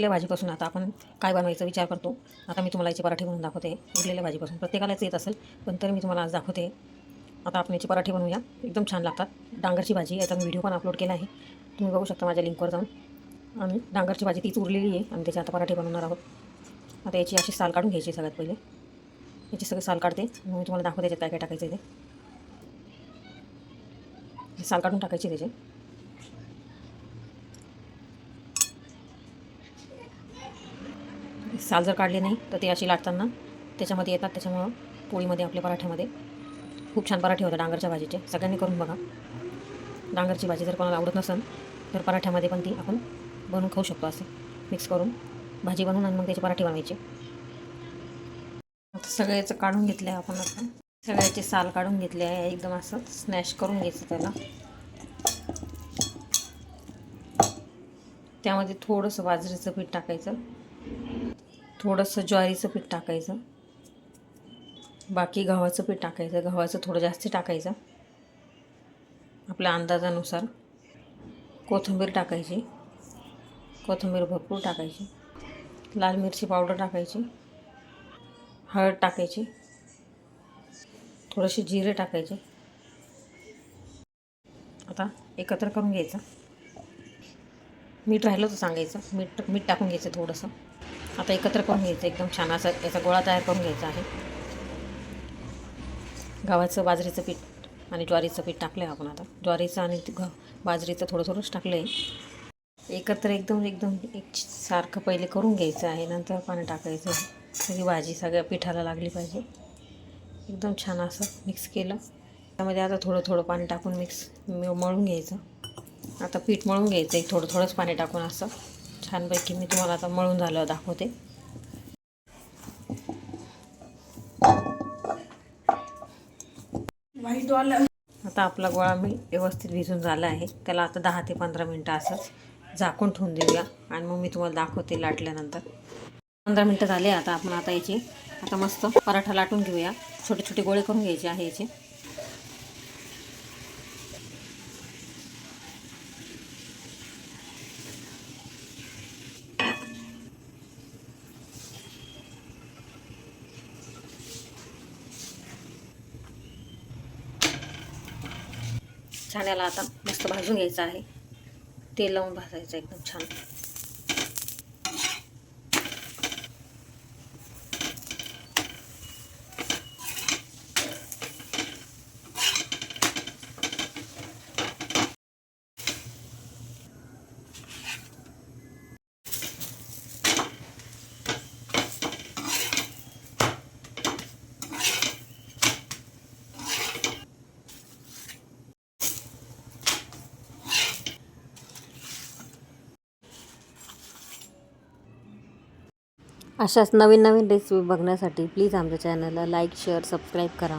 उरलेल्या भाजीपासून आता आपण काय बनवायचा विचार करतो? आता मी तुम्हाला याचे पराठे बनवून दाखवते. उरलेल्या भाजीपासून. प्रत्येकालाच येत असेल पण तरी मी तुम्हाला आज दाखवते. आता आपण याचे पराठे बनवूया. एकदम छान लागतात. डांगरची भाजी याचा मी व्हिडिओ पण अपलोड केला आहे. तुम्ही बघू शकता माझ्या लिंकवर जाऊन. आणि डांगरची भाजी तीच उरलेली आहे आणि त्याचे आता पराठे बनवणार आहोत. आता याची अशी साल काढून घ्यायची सगळ्यात पहिले. याची सगळी साल काढते. मग मी तुम्हाला दाखवते त्याच्यात काय काय टाकायचं आहे ते. साल काढून टाकायची त्याचे. साल जर काढली नाही तर ते अशी लाटताना त्याच्यामध्ये येतात. त्याच्यामुळं पोळीमध्ये आपल्या पराठ्यामध्ये खूप छान पराठे होतात डांगरच्या भाजीचे. सगळ्यांनी करून बघा. डांगरची भाजी जर कोणाला आवडत नसेल तर पराठ्यामध्ये पण ती आपण बनवून खाऊ शकतो असं. मिक्स करून भाजी बनवून आणि मग त्याचे पराठे बनवायचे. आता सगळ्याचं काढून घेतलं आहे आपण आता. सगळ्याचे साल काढून घेतले आहे. एकदम असं स्नॅश करून घ्यायचं त्याला. त्यामध्ये थोडंसं बाजरीचं पीठ टाकायचं. थोडंसं ज्वारीचं पीठ टाकायचं. बाकी गव्हाचं पीठ टाकायचं. गव्हाचं थोडं जास्त टाकायचं. आपल्या अंदाजानुसार. कोथिंबीर टाकायची. कोथिंबीर भरपूर टाकायची. लाल मिरची पावडर टाकायची. हळद टाकायची. थोडेसे जिरे टाकायचे. आता एकत्र करून घ्यायचं. मीठ राहिलं तर सांगायचं. मीठ मीठ टाकून घ्यायचं थोडंसं. आता एकत्र करून घ्यायचं एकदम छान असा याचा गोळा तयार करून घ्यायचा आहे. गव्हाचं बाजरीचं पीठ आणि ज्वारीचं पीठ टाकलं आहे आपण आता. ज्वारीचं आणि घ बाजरीचं थोडं थोडंच टाकलं आहे एकत्र एकदम एकदम एक सारखं पहिले करून घ्यायचं आहे नंतर पाणी टाकायचं सगळी भाजी सगळ्या पिठाला लागली पाहिजे. एकदम छान असं मिक्स केलं. त्यामध्ये आता थोडं थोडं पाणी टाकून मिक्स मळून घ्यायचं. आता पीठ मळून घ्यायचं एक थोडं थोडंच पाणी टाकून असं. छानपैकी मी तुम्हाला आता मळून झालं दाखवते. आता आपला गोळा मी व्यवस्थित भिजून झाला आहे. त्याला आता दहा ते पंधरा मिनटं असंच झाकून ठेवून देऊया. आणि मग मी तुम्हाला दाखवते लाटल्यानंतर. पंधरा मिनटं झाले आता आपण आता याचे आता मस्त पराठा लाटून घेऊया. छोटे छोटे गोळे करून घ्यायचे आहे याचे. छान आता मस्त भाजून घ्यायचं आहे तेल लावून भाजायचं एकदम छान अशाच नवीन नवीन रेसिपी बघण्यासाठी प्लीज आमच्या चॅनलला लाईक शेअर सबस्क्राईब करा.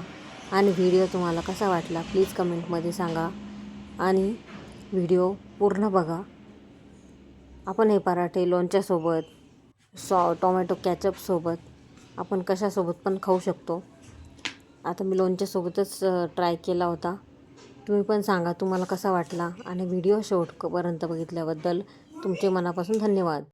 आणि व्हिडिओ तुम्हाला कसा वाटला प्लीज कमेंटमध्ये सांगा. आणि व्हिडिओ पूर्ण बघा. आपण हे पराठे लोणच्यासोबत सॉ टोमॅटो कॅचअपसोबत आपण कशासोबत पण खाऊ शकतो. आता मी लोणच्यासोबतच ट्राय केला होता. तुम्ही पण सांगा तुम्हाला कसा वाटला. आणि व्हिडिओ शेवटपर्यंत बघितल्याबद्दल तुमचे मनापासून धन्यवाद.